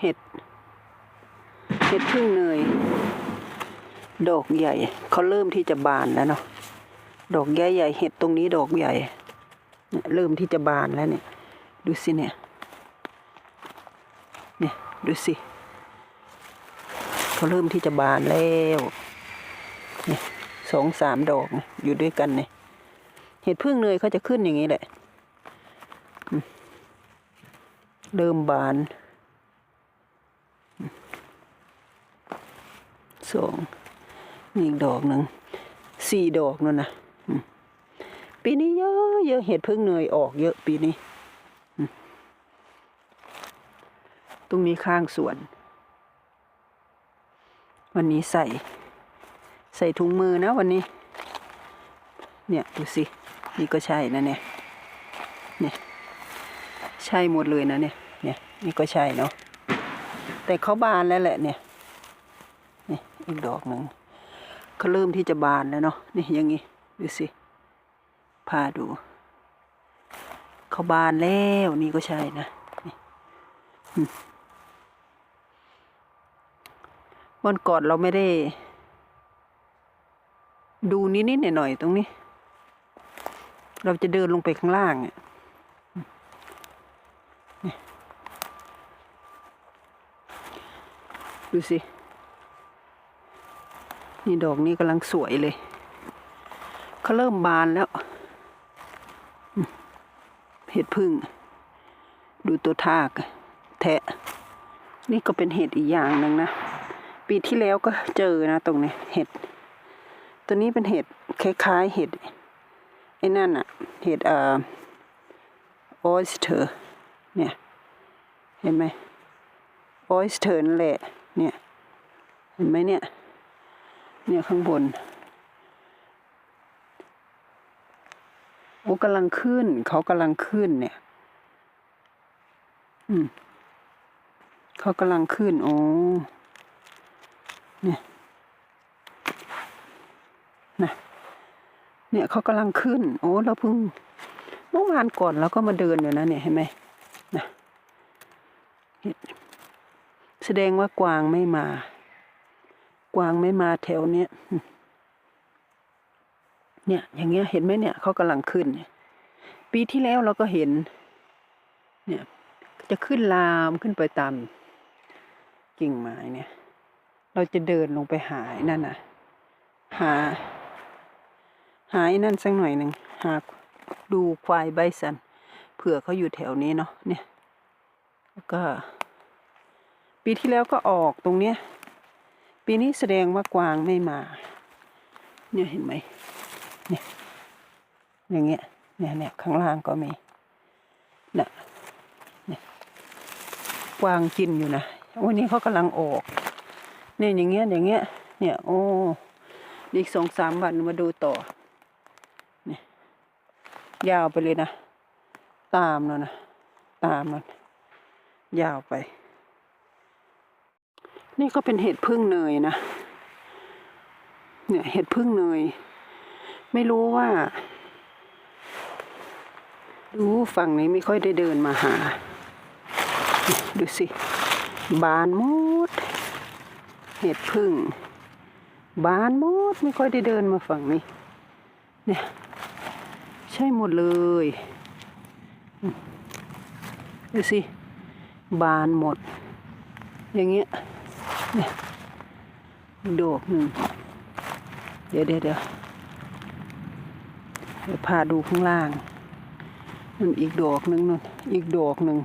เห็ด เห็ดพึ่งเนย ดอกใหญ่ เขาเริ่มที่จะบานแล้วเนาะ ดอกใหญ่ใหญ่เห็ดตรงนี้ดอกใหญ่เนี่ยเริ่มที่จะบานแล้วเนี่ย ดูสิเนี่ย เนี่ยดูสิ เขาเริ่มที่จะบานแล้ว เนี่ยสองสามดอกเนี่ยอยู่ด้วยกันเนี่ย เห็ดพึ่งเนยเขาจะขึ้นอย่างนี้แหละ เริ่มบานอืม สองนี่อีกดอกหนึ่งสี่ดอกนั่นนะปีนี้เยอะเยอะเห็ดพึ่งเนยออกเยอะปีนี้ ตรงนี้ข้างสวน วันนี้ใส่ ใส่ถุงมือนะวันนี้ เนี่ยดูสิ นี่ก็ใช่นะเนี่ย เนี่ย ใช่หมดเลยนะเนี่ย เนี่ย นี่ก็ใช่เนาะ แต่เขาบานแล้วแหละเนี่ย อีกดอกหนึ่งเขาเริ่มที่จะบานแล้วเนาะนี่อย่างงี้ดูสิพาดูเขาบานแล้วนี่ก็ใช่นะนี่อืมวันก่อนเราไม่ได้ ดูนิดๆหน่อยๆตรงนี้ เราจะเดินลงไปข้างล่างอะนี่ดูสิ นี่ดอกนี้กำลังสวยเลยเขาเริ่มบานแล้ว เห็ดพึ่ง ดูตัวทาก แทะ นี่ก็เป็นเห็ดอีกอย่างหนึ่งนะ ปีที่แล้วก็เจอนะตรงนี้เห็ด ตัวนี้เป็นเห็ดคล้ายๆเห็ดไอ้นั่นอะเห็ดเอ่อออสเตอร์เนี่ยเห็นไหมออสเตอร์นั่นแหละเนี่ยเห็นไหมเนี่ย เนี่ยข้างบน โอ้กำลังขึ้น เขากำลังขึ้นเนี่ย อืมเขากำลังขึ้น โอ้ เนี่ยนะเนี่ยเขากำลังขึ้น โอ้ เราเพิ่งเมื่อวานก่อนเราก็มาเดินอยู่นะเนี่ยเห็นไหมนะแสดงว่ากวางไม่มา กวางไม่มาแถวเนี้ยเนี่ย อย่างเงี้ยเห็นไหมเนี่ยเขากำลังขึ้นเนี่ยปีที่แล้วเราก็เห็น เนี่ย จะขึ้นลามขึ้นไปตามกิ่งไม้เนี่ย เราจะเดินลงไปหาไอ้นั่นน่ะ หา หาไอ้นั่นสักหน่อยหนึ่งหาดูควายไบสันเผื่อเขาอยู่แถวนี้เนาะเนี่ยแล้วก็ ปีที่แล้วก็ออกตรงเนี้ย ปีนี้แสดงว่ากวางไม่มา เนี่ยเห็นไหมเนี่ยอย่างเงี้ยเนี่ยเนี่ยข้างล่างก็มีเนี่ยเนี่ยกวางกินอยู่นะวันนี้เขากำลังออกเนี่ยอย่างเงี้ยอย่างเงี้ยเนี่ยโอ้อีกสองสามวันมาดูต่อเนี่ยยาวไปเลยนะ ตามแล้วนะ ตามมันยาวไป นี่ก็เป็นเห็ดพึ่งเนยนะ เนี่ยเห็ดพึ่งเนย ไม่รู้ว่า ดูฝั่งนี้ไม่ค่อยได้เดินมาหา ดูสิ บานหมด เห็ดพึ่ง บานหมดไม่ค่อยได้เดินมาฝั่งนี้ เนี่ย ใช่หมดเลย ดูสิ บานหมด อย่างเงี้ย เนี่ยดอกหนึ่งเดี๋ยวเดี๋ยวเดี๋ยวเดี๋ยวพาดูข้างล่างนั่นอีกดอกหนึ่งนู่นอีกดอกหนึ่ง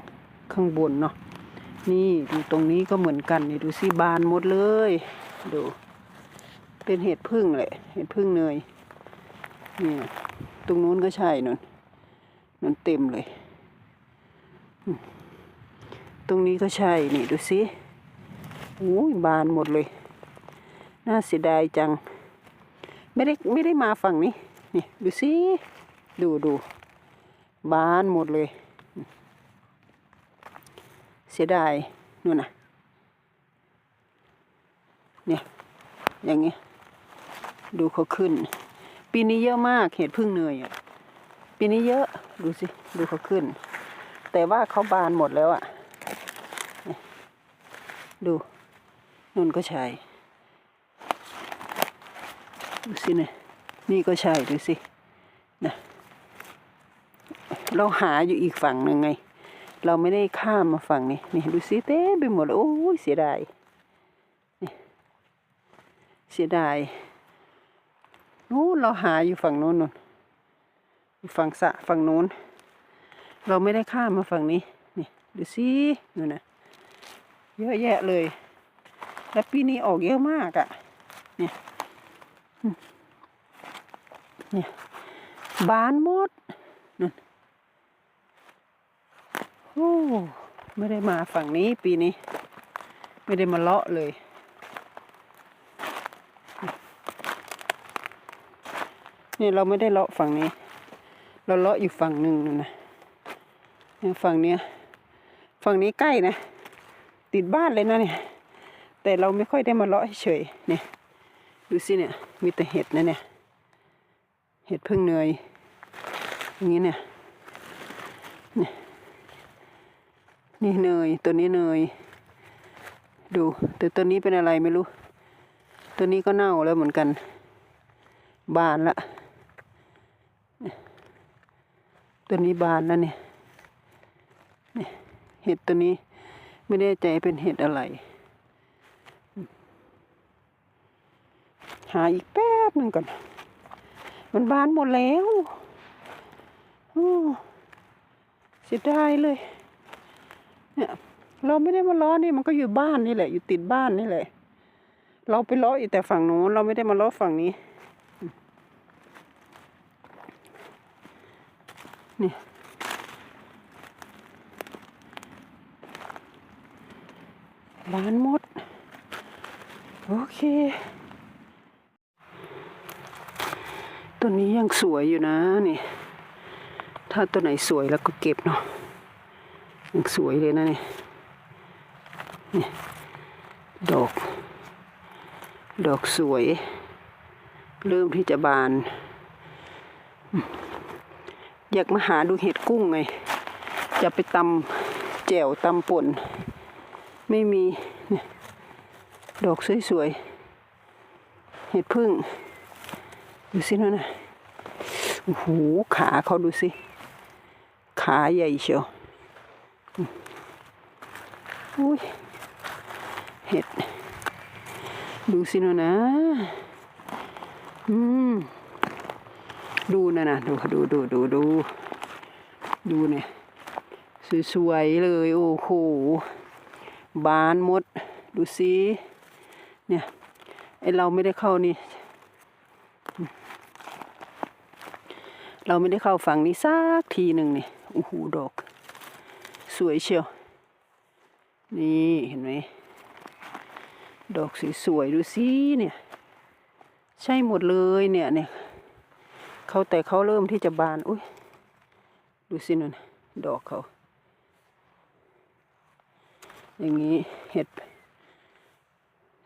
ข้างบนเนาะนี่ดูตรงนี้ก็เหมือนกันนี่ดูสิบานหมดเลย ดู เป็นเห็ดพึ่งแหละเห็ดพึ่งเนยนี่ตรงนู้นก็ใช่นนนั่นเต็มเลย ตรงนี้ก็ใช่นี่ดูสิ โอ้ยบานหมดเลย น่าเสียดายจัง ไม่ได้ไม่ได้มาฝั่งนี้ นี่ดูสิ ดูดู บานหมดเลย เสียดายนู่นน่ะ เนี่ย อย่างเงี้ย ดูเขาขึ้น ปีนี้เยอะมากเห็ดพึ่งเนยอะ ปีนี้เยอะ ดูสิ ดูเขาขึ้น แต่ว่าเขาบานหมดแล้วอะเนี่ยดู นุ่นก็ใช่ดูสิเนี่ยนี่ก็ใช่ดูสินะเราหาอยู่อีกฝั่งหนึ่งไง เราไม่ได้ข้ามมาฝั่งนี้นี่ดูสิเต้ไปหมดเลยโอ้ยเสียดายนี่เสียดายนู้นเราหาอยู่ฝั่งโน้นนู่นอยู่ฝั่งสะฝั่งโน้น เราไม่ได้ข้ามมาฝั่งนี้นี่ดูสินู่นนะเยอะแยะเลย แล้วปีนี้ออกเยอะมากอะ่ะ เนี่ย เนี่ย บานหมดนั่นโอ้ไม่ได้มาฝั่งนี้ปีนี้ ไม่ได้มาเลาะเลยนี่เราไม่ได้เลาะฝั่งนี้ เราเลาะอยู่ฝั่งหนึ่งนั่นนะ เนี่ยฝั่งเนี้ย ฝั่งนี้ใกล้นะ ติดบ้านเลยนะเนี่ย แต่เราไม่ค่อยได้มาเลาะเฉยเนี่ยดูสิเนี่ย มีแต่เห็ดนะเนี่ย เห็ดพึ่งเนยอย่างนี้เนี่ยนี่นี่เนยตัวนี้เนย ดู แต่ตัวนี้เป็นอะไรไม่รู้ ตัวนี้ก็เน่าแล้วเหมือนกัน บานละ ตัวนี้บานแล้วเนี่ยเนี่ยเห็ดตัวนี้ไม่แน่ใจเป็นเห็ดอะไร หาอีกแป๊บหนึ่งก่อน มันบานหมดแล้วออเสียดายเลย เนี่ย เราไม่ได้มาล้อนี่มันก็อยู่บ้านนี่แหละ อยู่ติดบ้านนี่แหละ เราไปล้ออยู่แต่ฝั่งโน้นเราไม่ได้มาล้อฝั่งนี้ นี่บานหมด โอเค ตัวนี้ยังสวยอยู่นะนี่ ถ้าตัวไหนสวยแล้วก็เก็บเนาะยังสวยเลยนะนี่นี่ดอก ดอกสวย เริ่มที่จะบาน อยากมาหาดูเห็ดกุ้งไง จะไปตำแจ่วตำป่น ไม่มี ดอกสวยๆ เห็ดพึ่ง ดูสินั่นนะโอ้โหขาเขาดูสิ ขาใหญ่เชียวอุ้ยเห็ด ดูสินะนะ อืม ดูนะนะดูดูดูดูดู ดูเนี่ย สวยๆเลย โอ้โห บานหมด ดูสิ เนี่ย ไอเราไม่ได้เข้านี่ เราไม่ได้เข้าฝั่งนี้สักทีหนึ่งนี่โอ้โหดอก สวยเชียว นี่เห็นไหมดอกสวยๆดูสิเนี่ย ใช่หมดเลยเนี่ยเนี่ยเขาแต่เขาเริ่มที่จะบานอุ้ยดูสินั่นดอกเขาอย่างนี้เห็ด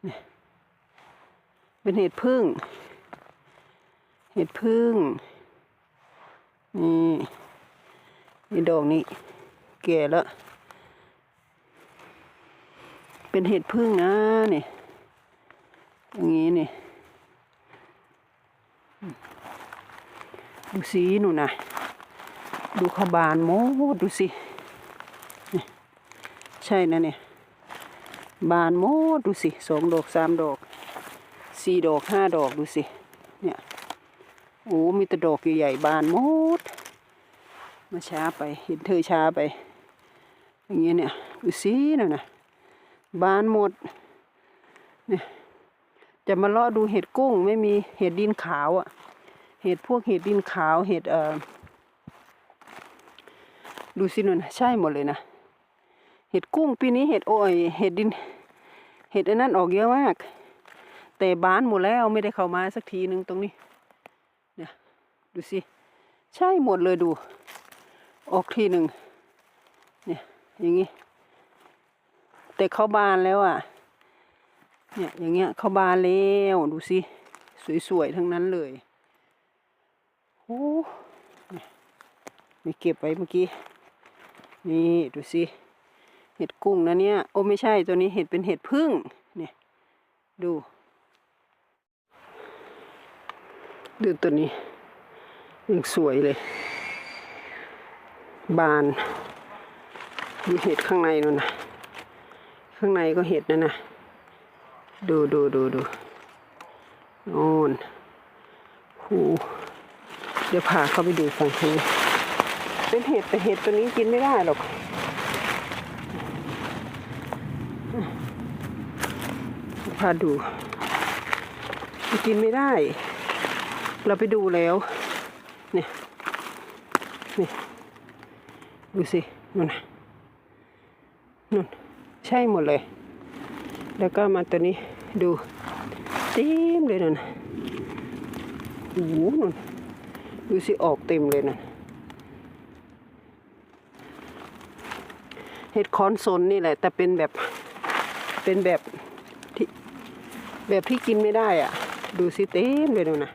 เนี่ยเป็นเห็ดพึ่ง เห็ดพึ่ง นี่นี่ดอกนี้ แก่แล้ว เป็นเห็ดพึ่งนะนี่อย่างนี้นี่ดูสีหนูนะดูขาบานโมดดูสิใช่นะเนี่ยบานโมดูสิสองดอกสามดอกสี่ดอกห้าดอกดูสิเนี่ย โอ้มีแต่ดอกใหญ่ๆบานหมด มาช้าไป เห็นเธอช้าไป อย่างเงี้ยเนี่ยดูสิน่ะนะบานหมด เนี่ย จะมาเลาะดูเห็ดกุ้ง ไม่มีเห็ดดินขาวอะ่ะ เห็ดพวกเห็ดดินขาวเห็ดเอ่อดูสิน่ะใช่หมดเลยนะ เห็ดกุ้งปีนี้เห็ดโอ้ยเห็ดดิน เห็ดอันนั้นออกเยอะมาก แต่บานหมดแล้วไม่ได้เข้ามาสักทีนึงตรงนี้ ดูสิ ใช่หมดเลยดู ออกทีหนึ่งเนี่ยอย่างนี้ แต่เขาบานแล้วอะ เนี่ยอย่างเงี้ยเขาบานแล้วดูสิ สวยๆ ทั้งนั้นเลยโอ้นี่เก็บไว้เมื่อกี้ นี่ดูสิ เห็ดกุ้งนะเนี่ย โอ้ไม่ใช่ตัวนี้เห็ดเป็นเห็ดพึ่งเนี่ยดูดูตัวนี้ ยังสวยเลย บานมีเห็ดข้างในนู่นนะข้างในก็เห็ดนะนนะดูดูดูดูโน่นหูเดี๋ยวพาเข้าไปดูฝั่งนี้เป็นเห็ดแต่เห็ดตัวนี้กินไม่ได้หรอกพาดู กินไม่ได้ เราไปดูแล้ว เนี่ย นี่ ดูสินู่นนู่นใช่หมดเลย แล้วก็มาตัวนี้ดูเต็มเลยนั่นโอ้โหนู่นดูสิออกเต็มเลยนั่นเห็ดคอนโซนนี่แหละ แต่เป็นแบบเป็นแบบที่แบบที่กินไม่ได้อะ ดูสิเต็มเลยนู่นน่ะ